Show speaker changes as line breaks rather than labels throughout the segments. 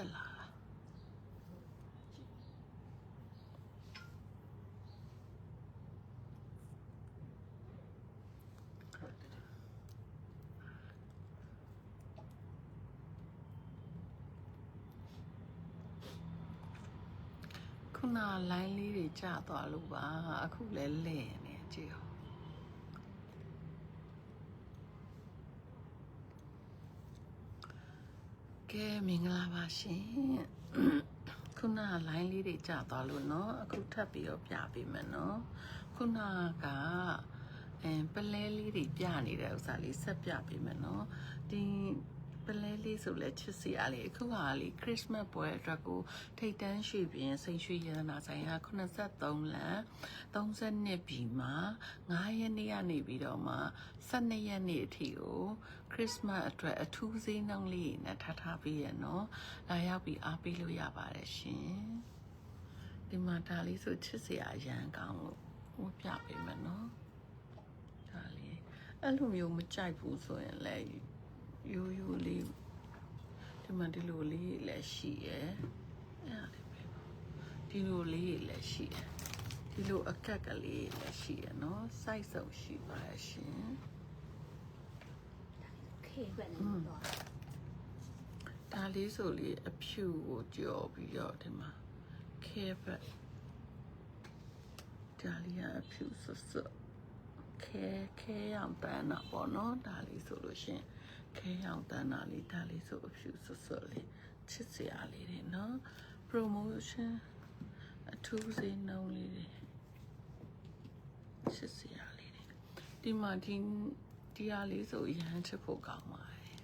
တက်လာတာခုနလိုင်းလေးတွေကျသွားလို့ပါအခုလည်းလဲ့နေကြည့်အော ကဲမင်္ဂလာပါရှင်ခုနက line လေးတွေကြာသွားလို့เนาะအခုထပ်ပြီးတော့ပြပေးမယ်เนาะခုနကအဲပလဲလေးတွေပြနေတဲ့ဥစ္စာလေးဆက်ပြပေးမယ်เนาะဒီ ပလဲလေးဆိုလဲချစ်စီအားလေးအခုကလေခရစ်စမတ်ပွဲအတွက်ကိုထိတ်တန်းရွှေပြင်စိန်ရွှေရတနာဆိုင်က83လမ်း32ပြီမှာ9ရက်နေ့ကနေပြီးတော့မှ12ရက်နေ့အထိကိုခရစ်စမတ်အတွက်အထူးဈေးနှုန်းလေးနဲ့ထားထားပေးရနော်လာရောက်ပြီးအားပေးလို့ရပါတယ်ရှင်ဒီမှာဒါလေးဆိုချစ်စရာအရန်ကောင်းလို့ဟိုပြပေးမယ်နော်ဒါလေးအဲ့လိုမျိုးမကြိုက်ဘူးဆိုရင်လည်း ရိုးရိုးလေးဒီမှာဒီလိုလေးလည်းရှိရယ်အဲ့ဒါလေးပဲဒီလိုလေးလည်းရှိရယ်ဒီလိုအကက်ကလေးလည်းရှိရယ်နော် size စုံရှိပါရဲ့ရှင်
ခေပဲနဲ့တော့
ဒါလေးဆိုလေအဖြူကိုကြော်ပြီးတော့ဒီမှာခဲဘက်ဒါလေးကအဖြူဆွတ်ဆွတ်ခဲခဲရောင်တန်းတာပေါ့နော်ဒါလေးဆိုလို့ရှရင် ခဲရောင်တန်းတာလေးဒါလေးဆိုအဖြူဆွတ်ဆွတ်လေးချစ်စရာလေးတွေနော် promotion အထူးဈေးနှုန်းလေးတွေချစ်စရာလေးတွေဒီမှာဒီဒီဟာလေးဆိုရမ်းချစ်ဖို့ကောင်းပါတယ်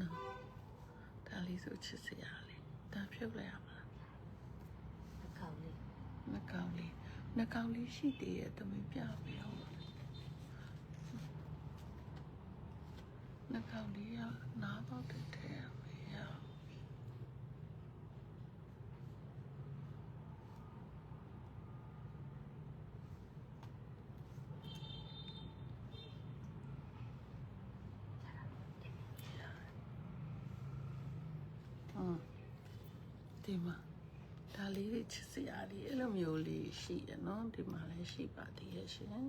နော်ဒါလေးဆိုချစ်စရာလေးဒါဖြုတ်လိုက်ရမလား
အကောင်းလေး
နှကောင်းလေးနှကောင်းလေးရှိသေးရဲ့တမင်ပြပေးအောင်နှ ကောင်းလေးကနားတော့တဲ့ထဲမေးရอืมဒီမှာဒါလေးတွေချစ်စရာလေးအဲ့လိုမျိုးလေးရှိရနော်ဒီမှာလည်းရှိပါသေးရဲ့ရှင်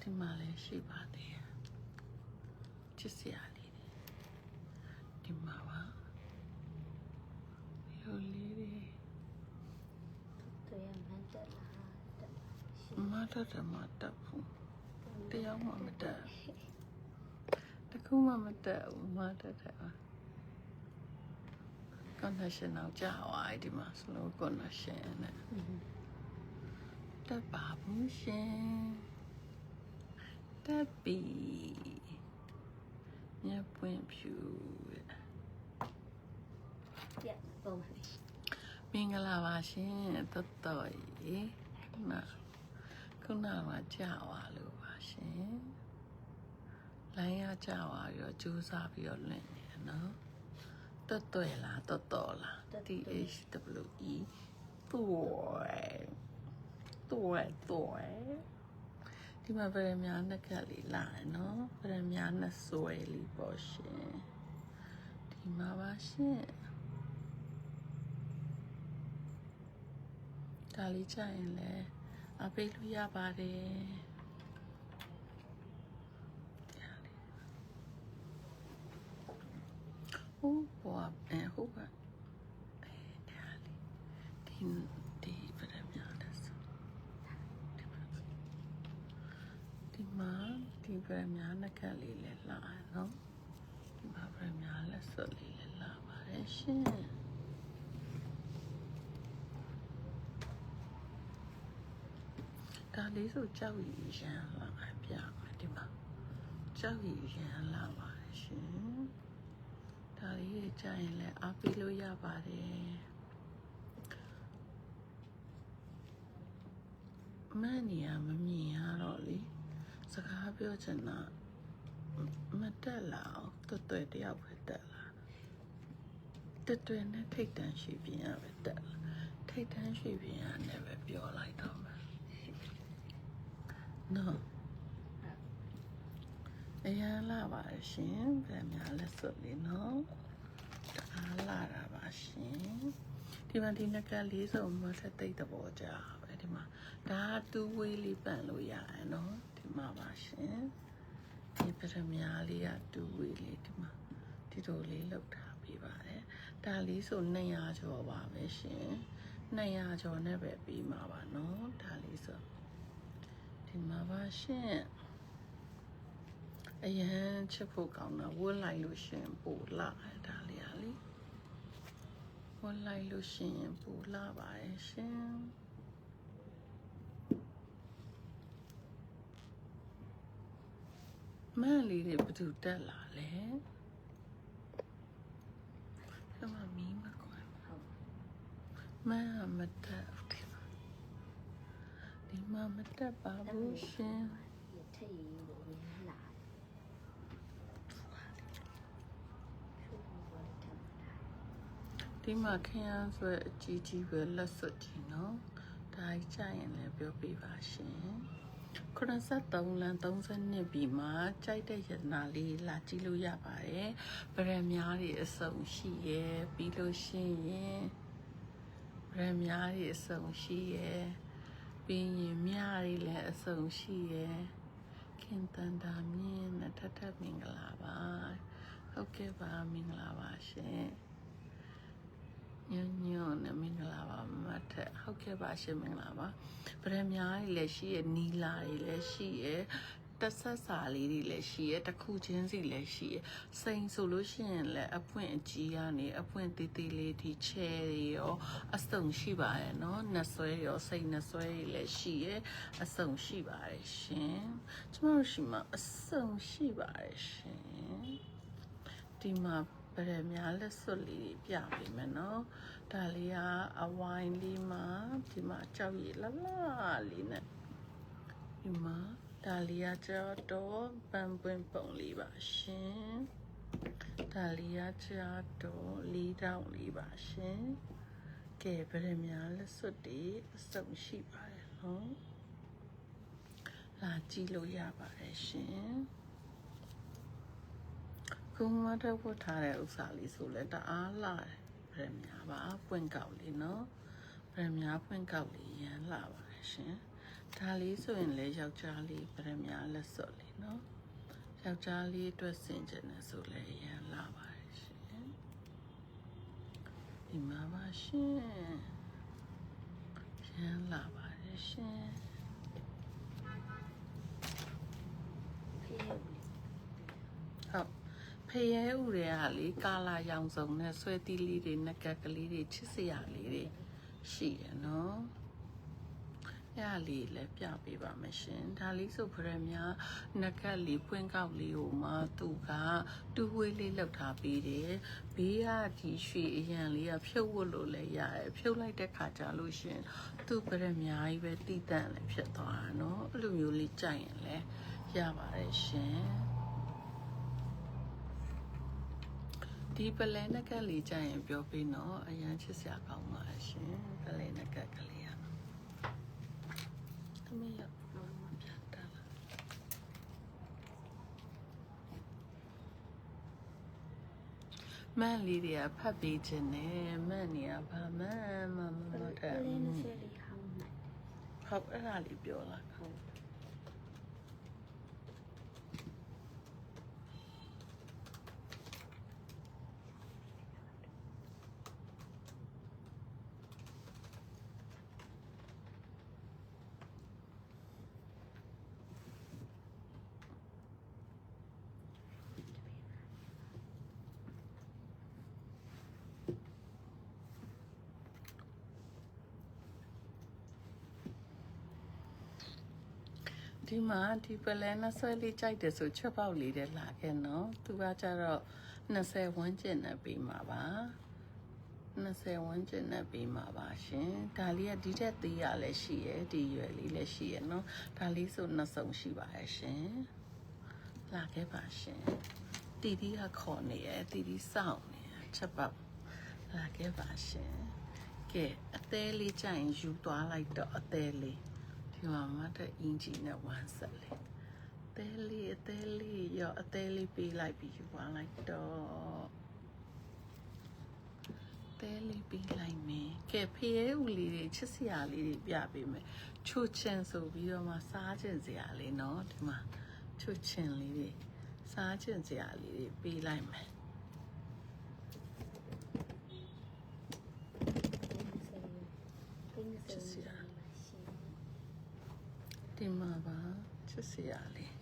ဒီမှာလည်းရှိပါသေးရဲ့ချစ်စရာလေးတွေ ဒီမှာပါဒီလိုလေးတွေ
တွေ့ရမှန်းတက်လာတက်လာရှိ
မတတ်တယ်မတတ်ဘူးတရားမှမတတ်တခုမှမတတ်ဘူးမတတ်တယ်ပါ connection တော့ကြာသွားပြီဒီမှာ slow connection နဲ့တက်ပါဘူးရှင်တက်ပြီညပွင့်ဖြူတဲ့
ပြပုံမှန်
မင်္ဂလာပါရှင်တော်တော်ရေခုနခုနကကြာသွားလို့ပါရှင်လိုင်းရကြာသွားပြီးတော့ကြိုးစားပြီးတော့လင့်နေတယ်နော်တော်တော်လားတော်တော်လား T H W E တော်တော်တော်ဒီမှာဗရမ ्या နှစ်ခက်လေးလာတယ်နော်ဗရမ ्या နှစ်ဆွဲလေးပေါ့ရှင်ဒီမှာပါရှင် ဒါလေးကြရင်လည်းအပေးလို့ရပါတယ်ဟုတ်ပါအဲဟုတ်ပါအဲဒီဒီဒီပြရမြားလက်စဒီမှာဒီပြရမြားနှက်ကလေးလည်းလာနော်ဒီမှာပြရမြားလက်စလေးလည်းလာပါတယ်ရှင် ဒါလေးဆိုကြောက်ရည်ရန်လာမှာပြမယ်ဒီမှာကြောက်ရည်ရန်လာပါတယ်ရှင်ဒါလေးတွေကြာရင်လည်းအားပေးလို့ရပါတယ်မန်နီယာမမြင်ရတော့လေစကားပြောချင်တာမတက်လာအောင်တွတ်တွဲတယောက်ပဲတက်လာတွတ်တွဲနဲ့ထိတ်တန့်ရှိပြင်းရပဲတက်လာထိတ်တန့်ရှိပြင်းရနဲ့ပဲပြောလိုက်တော့မယ် နော်အရန်လာပါရှင်ဗရမများလက်စွပ်လေးနော်တအားလာတာပါရှင်ဒီမှာဒီနက်ကလေးစုံမဆက်သိတဲ့သဘောကြပဲဒီမှာဒါကတူဝေးလေးပန့်လို့ရတယ်နော်ဒီမှာပါရှင်ဒီပရမများလေးကတူဝေးလေးဒီမှာဒီလိုလေးလောက်ထားပေးပါတယ်ဒါလေးဆို200ကျော်ပါပဲရှင်200ကျော်နဲ့ပဲပြီးမှာပါနော်ဒါလေးဆို ဒီမှာပါရှင်အရန်ချစ်ဖို့ကောင်းတာဝတ်လိုက်လို့ရှရင်ပူလာတယ်ဒါလေးอ่ะလေဝတ်လိုက်လို့ရှရင်ပူလာပါရဲ့ရှင်မန်းလေးတွေဘယ်သူတက်လာလဲဆမမီးမကွာ
ဟုတ်
မန်းကမတက် ဘူးဒီမှာဒီမှာမတက်ပါဘူးရှင်
ရထည့်ရည်လို့ရမ်းလာရှုပ်ဘောထပ်လာ
ဒီမှာခရမ်းဆွဲအကြီးကြီးပဲလက်စွပ်ကြီးနော်ဒါကြီးကြရင်လည်းပြောပြပါရှင်83လမ်း32ပြီမှာကြိုက်တဲ့ရတနာလေးလာကြည့်လို့ရပါတယ်ဗရန်များတွေအစုံရှိရယ်ပြီးလို့ရှိရင်ဗရန်များတွေအစုံရှိရယ် ပြီးရင်မြတွေလည်းအစုံရှိရယ်ခင်တန်တာမြင့်နဲ့ထထမင်္ဂလာပါဟုတ်ကဲ့ပါမင်္ဂလာပါရှင်ညညနဲ့မင်္ဂလာပါမတ်ထက်ဟုတ်ကဲ့ပါရှင်မင်္ဂလာပါဗရမများကြီးလည်းရှိရနီလာတွေလည်းရှိရ တက်ဆက်စာလေးတွေလည်းရှိရဲတစ်ခုချင်းစီလည်းရှိရဲစိန်ဆိုလို့ရှိရင်လည်းအပွင့်အကြီးကနေအပွင့်သေးသေးလေးဒီချဲတွေရောအစုံရှိပါရဲ့နော်နှဆွဲရောစိန်နှဆွဲတွေလည်းရှိရဲအစုံရှိပါတယ်ရှင်ကျမတို့ရှိမှာအစုံရှိပါတယ်ရှင်ဒီမှာပရများလက်စွပ်လေးပြပေးမယ်နော်ဒါလေးကအဝိုင်းလေးမှာဒီမှာကြောက်ရည်လှလှလေးနဲ့ဒီမှာ ဒါလေးကကြောက်တော့ပန်းပွင့်ပုံလေးပါရှင်ဒါလေးကကြောက်တော့လေးတောင်လေးပါရှင်ကဲဗရယ်များလက်စွပ်တွေအစုံရှိပါတယ်နော်လာကြည့်လို့ရပါတယ်ရှင်ခုမတက်ဖို့ထားတဲ့ဥစ္စာလေးဆိုလဲတအားလာတယ်ဗရမညာပါပွင့်ကောက်လေးနော်ဗရမညာပွင့်ကောက်လေးရမ်းလာပါတယ်ရှင် ဒါလေးဆိုရင်လဲယောက်ျားလေးဗရမညာလက်စွပ်လေးနော်ယောက်ျားလေးအတွက်ဆင်ကျင်တယ်ဆိုလဲရမ်းလာပါတယ်ရှင်ဒီမှာပါရှင်ရမ်းလာပါတယ်ရှင်
ဖေးရည်
ဟုတ်ဖရဲဥတွေကလေကာလာရောင်စုံနဲ့ဆွဲတီးလေးတွေနက်ကက်ကလေးတွေချစ်စရာလေးတွေရှိရနော်အဲ့ဒါ လေးလည်းပြပေးပါမယ်ရှင်ဒါလေးဆိုဖရဲများနက်ကက်လေးပွင့်ကောက်လေးကိုမှသူကတူဝေးလေးလောက်ထားပေးတယ်ဘေးကဒီရွှေအရန်လေးကဖြုတ်ဝတ်လို့လည်းရတယ်ဖြုတ်လိုက်တဲ့ခါကျလို့ရှင်သူ့ဖရဲများကြီးပဲတီးတန့်လည်းဖြစ်သွားတာနော်အဲ့လိုမျိုးလေးကြိုက်ရင်လည်းရပါတယ်ရှင်ဒီပလဲနက်ကက်လေးကြရင်ပြောပေးနော်အရန်ချစ်စရာကောင်းပါရှင်ပလဲနက်ကက်ကလေးရသ မီးရတော့မပြတ်တာလားမန်လေးတွေကဖတ်ပေးခြင်းနဲ့မန်နေရဘာမှမမမ
ပ
တဲ့
လင်းစရီဟောင်းနိုင်
ဟုတ်အဲ့ဒါလေးပြောလာ
ဟုတ်
ဒီမှာဒီပလဲနဆွဲလေးကြိုက်တယ်ဆိုချက်ပေါက်လေးတဲ့လာခဲ့နော်သူကကြတော့20ဝန်းကျင်နဲ့ပြီးမှာပါ20ဝန်းကျင်နဲ့ပြီးမှာပါရှင်ဒါလေးကဒီထက်သေးရလည်းရှိရယ်ဒီရွယ်လေးလည်းရှိရယ်နော်ဒါလေးဆိုနှစ်စုံရှိပါရဲ့ရှင်လာခဲ့ပါရှင်တီတီကခေါ်နေရယ်တီတီစောင့်နေရယ်ချက်ပေါက်လာခဲ့ပါရှင်ကဲအသေးလေးကြရင်ယူသွားလိုက်တော့အသေးလေး ဒီမှာမတဲ့အင်ဂျီနဲ့ဝမ်းဆက်လေးအသေးလေးအသေးလေးရောအသေးလေးပေးလိုက်ပြီးယူသွားလိုက်တော့ လဲလေးပြီးလိုက်မယ်ကဲဖရဲဦးလေးတွေချစ်စရာလေးတွေပြပေးမယ်ချိုချင်ဆိုပြီးတော့မှစားချင်စရာလေးเนาะဒီမှာချိုချင်လေးတွေစားချင်စရာလေးတွေပေးလိုက်မယ် ချစ်စရာလေး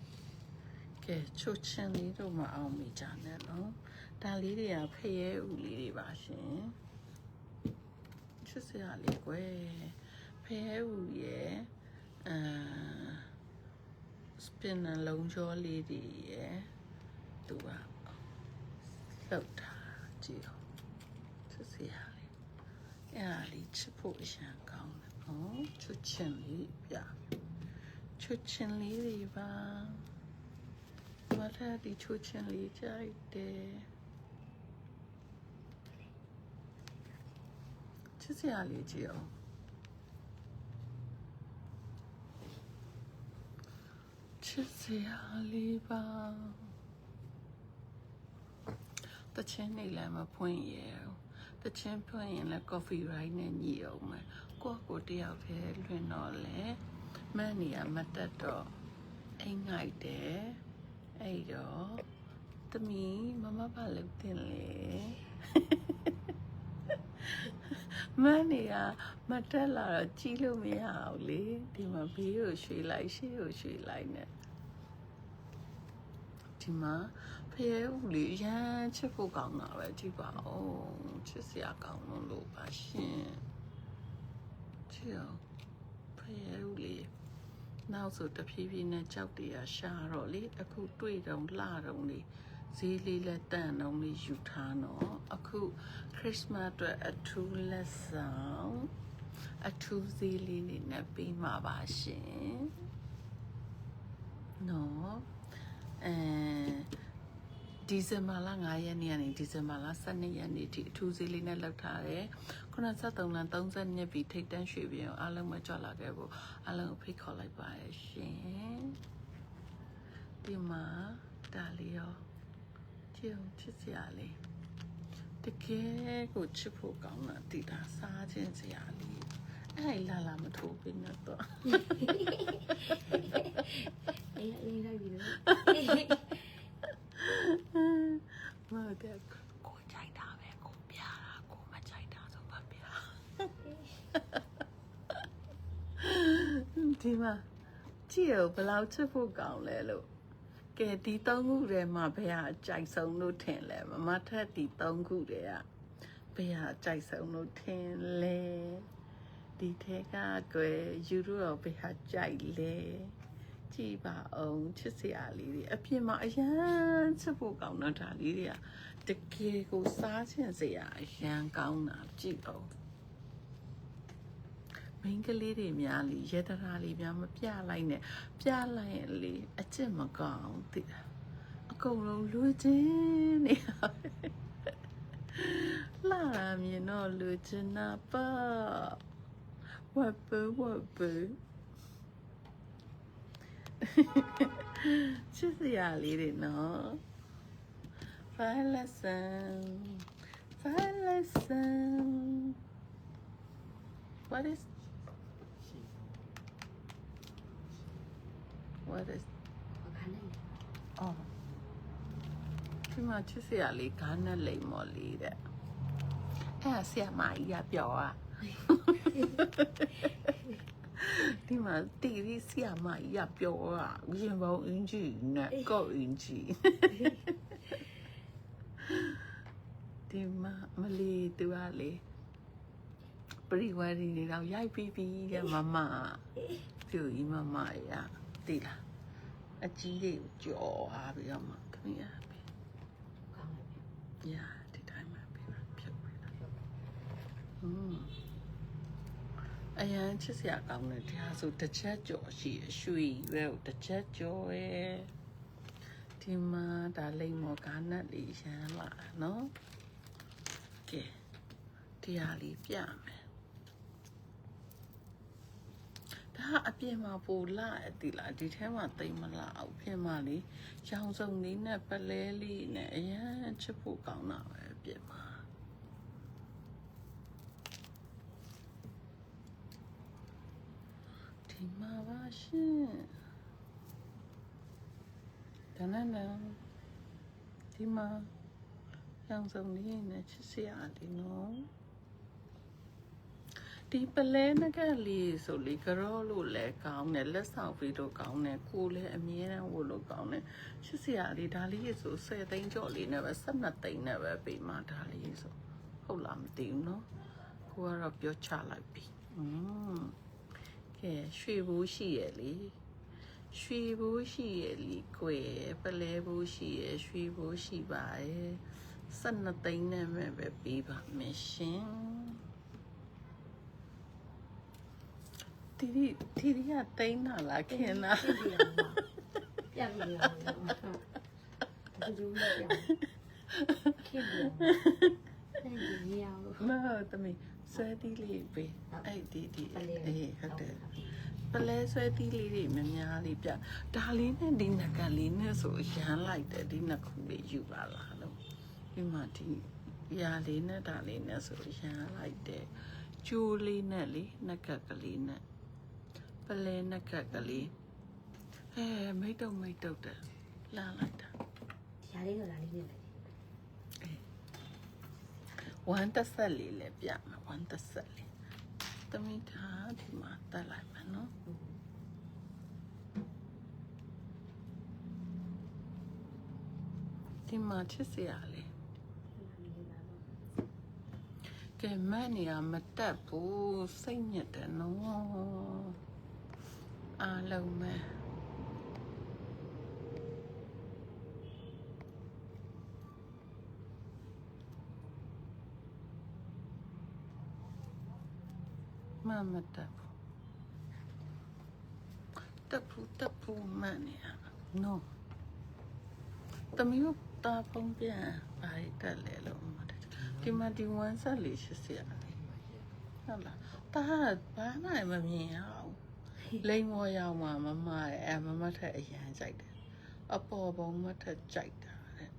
ကဲချိုချင်လေးတို့မအောင်မိကြနဲ့နော်ဒါလေးတွေကဖရဲဦးလေးတွေပါရှင်ချစ်စရာလေးကွယ်ဖရဲဦးရဲ့အာစပင်နလုံးကျော်လေးတွေရဲ့သူကလှုပ်တာကြည့်အောင်ချစ်စရာလေးအဲ့ဒါလေးချစ်ဖို့အရန်ကောင်းတယ်နော်ချစ်ချင်လေးပြ ချစ်ချင်လေးတွေပါမထဒီချစ်ချင်လေးကြိုက်တယ်ချစ်စရာလေးကြည့်အောင်ချစ်စရာလေးပါတချင်းနေလည်းမဖွင့်ရဘူးတချင်းဖွင့်ရင်လည်း coffee right နဲ့ညှိအောင်မယ်ကိုယ့်ကိုယ်တယောက်တည်းလွင်တော့လေ မန်းနေရမတက်တော့အိမ်ငိုက်တယ်အဲ့တော့သမီးမမဘာလုပ်တင်လေမန်းနေရမတက်လာတော့ကြီးလို့မရဘူးလေဒီမှာဘေးကိုရွှေ့လိုက်ရှေ့ကိုရွှေ့လိုက်နဲ့ဒီမှာဖရဲဦးလေးရမ်းချစ်ဖို့ကောင်းတာပဲကြည့်ပါဦးချစ်စရာကောင်းလို့လို့ပါရှင်ချစ်အောင်ဖရဲဦးလေး နောက်ဆိုတဖြည်းဖြည်းနဲ့ကြောက်တရားရှာတော့လေအခုတွေ့တော့လှတော့လေဈေးလေးလက်တန်တော့လေးယူထားတော့အခုခရစ်မတ်အတွက်အထူးလက်ဆောင်အထူးဈေးလေးနေနဲ့ပေးမှာပါရှင်နော်အဲဒီဇင်ဘာလ9ရက်နေ့ကနေဒီဇင်ဘာလ12ရက်နေ့ထိအထူးဈေးလေးနဲ့လောက်ထားတယ် 83လမ်း30နှစ်ပြီးထိတ်တန့်ရွှေပြင်အားလုံးမကြွလာခဲ့ဘူးအားလုံးဖိတ်ခေါ်လိုက်ပါရဲ့ရှင်ဒီမှာဒါလေးရောချစ်အောင်ချစ်စရာလေးတကယ်ကိုချစ်ဖို့ကောင်းတာတည်တာစားခြင်းစရာလေးအဲ့လာလာမထိုးပြနေတော့အဲ့လေးလိုက်ပြီးတော့ Mother ဒီမှာကြည့်ရဘယ်လောက်ချစ်ဖို့ကောင်းလဲလို့ကဲဒီသုံးခုထဲမှာဘယ်ဟာအကြိုက်ဆုံးလို့ထင်လဲမမထက်ဒီသုံးခုထဲကဘယ်ဟာအကြိုက်ဆုံးလို့ထင်လဲဒီထဲကကွယ်ယူရိုဘယ်ဟာကြိုက်လဲကြည့်ပါအောင်ချစ်စရာလေးတွေအပြင်မှာအရန်ချစ်ဖို့ကောင်းတော့ဒါလေးတွေကတကယ်ကိုစားချင်စရာအရန်ကောင်းတာကြည့်အောင် မိန်းကလေးတွေများလीရေတရာလေးများမပြလိုက်နဲ့ပြလိုက်ရင်လေအကျင့်မကောင်းသိလားအကုန်လုံးလူချင်းနေလာရမြင်တော့လူချင်းနာပါဝပ်ပဝပ်ပချစ်စရာလေးတွေနော် Five lesson Five lesson What is what is
ခါနဲ့
အော်ဒီမှာချစ်စရာလေးဂါနက်လိမ်မော်လေးတဲ့အဲ့ဆရာမကြီးကပြောอ่ะဒီမှာတီရီဆရာမကြီးကပြောอ่ะရင်ဘုံအင်ဂျီနဲ့ကော့အင်ဂျီဒီမှာမလီသူကလေပရိဝါရီနေတော့ရိုက်ပြီးပြီတဲ့မမပြူကြီးမမရတိလား အကြီးတွေကိုကြော်အားပြီးတော့မှခမရပေး
ကောင်းတယ်
ညာဒီတိုင်းမှာပေးတာဖြုတ်ပေးတာဟွန်းအရန်ချစ်စရာကောင်းတယ်ဒီဟာဆိုတစ်ချက်ကြော်ရှိအရွှေရွယ်တစ်ချက်ကြော်ရဲ့ဒီမှာဒါလိမ့်မော်ကာနတ်လေးရမ်းလာနော်ကဲဒီဟာလေးပြမယ် လာအပြင်မှာပိုလာတည်လားဒီထဲမှာတိမ်မလာအောင်ပြင်မှာလေရောင်စုံလေးနဲ့ပလဲလေးနဲ့အရန်ချစ်ဖို့ကောင်းတာပဲပြင်မှာဒီမှာပါရှင်တနန်းနန်းဒီမှာရောင်စုံလေးနဲ့ချစ်စရာဒီနော် ဒီပလဲနကလေးဆိုလေကြောလို့လည်းကောင်းတယ်လက်ဆောင်ပြီးတော့ကောင်းတယ်ကိုလည်းအမြဲတမ်းဝတ်လို့ကောင်းတယ်ချစ်စရာလေးဒါလေးဆို10သိန်းကျော်လေးနဲ့ပဲ12သိန်းနဲ့ပဲပေးမှဒါလေးဆိုဟုတ်လားမသိဘူးနော်ကိုကတော့ပြောချလိုက်ပြီอืมကဲရွှေဘူးရှိရလေရွှေဘူးရှိရလေကွယ်ပလဲဘူးရှိရရွှေဘူးရှိပါရဲ့12သိန်းနဲ့ပဲပဲပေးပါမယ်ရှင် တီတီတီတီကသိန်းတာလားခင်လား
ပြပြရအောင်ဘယ်လိုလဲခင်ဗျာအဲ့ဒီမရဘူး
မဟုတ်သမီးဆွဲတီးလေးပေးအဲ့ဒီဒီ
ပလဲ
အေးဟုတ်တယ်ပလဲဆွဲတီးလေးတွေများများလေးပြဒါလေးနဲ့ဒီနကလေးနဲ့ဆိုရမ်းလိုက်တယ်ဒီနှစ်ခုလေးယူပါလားလို့ဒီမှာဒီရာလေးနဲ့ဒါလေးနဲ့ဆိုရမ်းလိုက်တယ်ကျိုးလေးနဲ့လေနကကလေးနဲ့ပ လဲနကကလေးအဲမိတ်တုံမိတ်တုံတယ်လာလိုက်တာ
ဒီဟာလေးတော့လာလေးနေတယ်
ဝမ်းတက်ဆက်လေးလည်းပြမယ်ဝမ်းတက်ဆက်လေးသမီးထားဒီမှာတက်လိုက်မယ်နော်ဒီမှာချစ်စရာလေးကဲမတ်နေရမတက်ဘူးစိတ်ညစ်တယ်နော် အားလုံးပဲမမတက်ဘူးတက်ဘူးတက်ဘူးမတ်နေရနော်တမီးတို့တာဖုံးပြန်ပါရတက်လေလို့မတက်ဒီမှာဒီဝမ်းဆက်လေးရှိစရာလေးဟုတ်လားတာဘာမှမမြင်အောင် လိမ်မောရောက်မှမမရဲ့အမမထက်အရန်ကြိုက်တယ်အပေါ်ပုံမထက်ကြိုက်တာတဲ့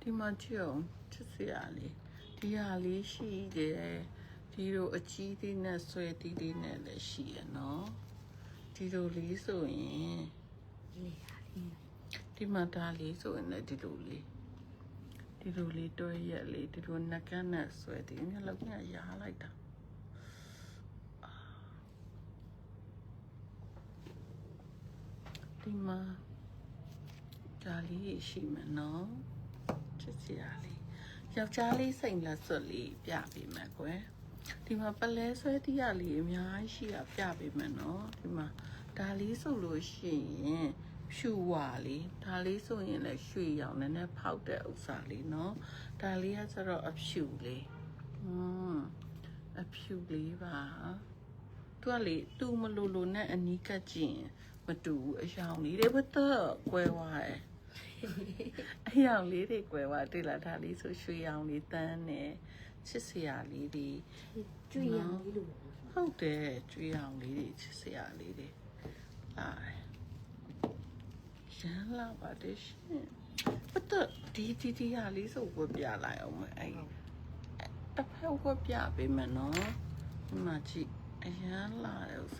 ဒီမှာကြည့်အောင်ချစ်စရာလေးဒီဟာလေးရှိတယ်ဒီလိုအကြီးသေးနဲ့ဆွဲတီးသေးနဲ့လည်းရှိရနော်ဒီလိုလေးဆိုရင်
လေဟာလေး
ဒီမှာဒါလေးဆိုရင်လည်းဒီလိုလေးဒီလိုလေးတွဲရက်လေးဒီလိုနှကန်းနဲ့ဆွဲဒီမျက်လုံးကရာလိုက်တာ ဒီမှာဒါလေးရှိမယ်နော်ချစ်စရာလေးယောက်ျားလေးစိန်လက်စွပ်လေးပြပေးမယ်ကွယ်ဒီမှာပလဲဆွဲတရားလေးအများကြီးရှိတာပြပေးမယ်နော်ဒီမှာဒါလေးဆိုလို့ရှိရင်ဖြူဝါလေးဒါလေးဆိုရင်လည်းရွှေရောင်နည်းနည်းဖောက်တဲ့ဥစ္စာလေးနော်ဒါလေးကဆိုတော့အဖြူလေးอืมအဖြူလေးပါ သူကလေသူမလိုလိုနဲ့အနီးကပ်ကြည့်ရင်မတူဘူးအယောင်လေးတွေဘတော့ကွဲသွားတယ်အယောင်လေးတွေကွဲသွားတွေ့လားဒါလေးဆိုရွှေရောင်လေးတန်းနေချစ်စရာလေးတွေ
ကျွေးရအောင်လေးလို့
ဟုတ်တယ်ကျွေးအောင်လေးတွေချစ်စရာလေးတွေအားတယ်ရမ်းလာပါတယ်ရှင်ဘတ်တော့ဒီဒီဒီဟာလေးဆိုဝတ်ပြလိုက်အောင်မယ်အဲ့တစ်ဖက်ဝတ်ပြပေးမယ်နော်ဒီမှာကြည့် and lives.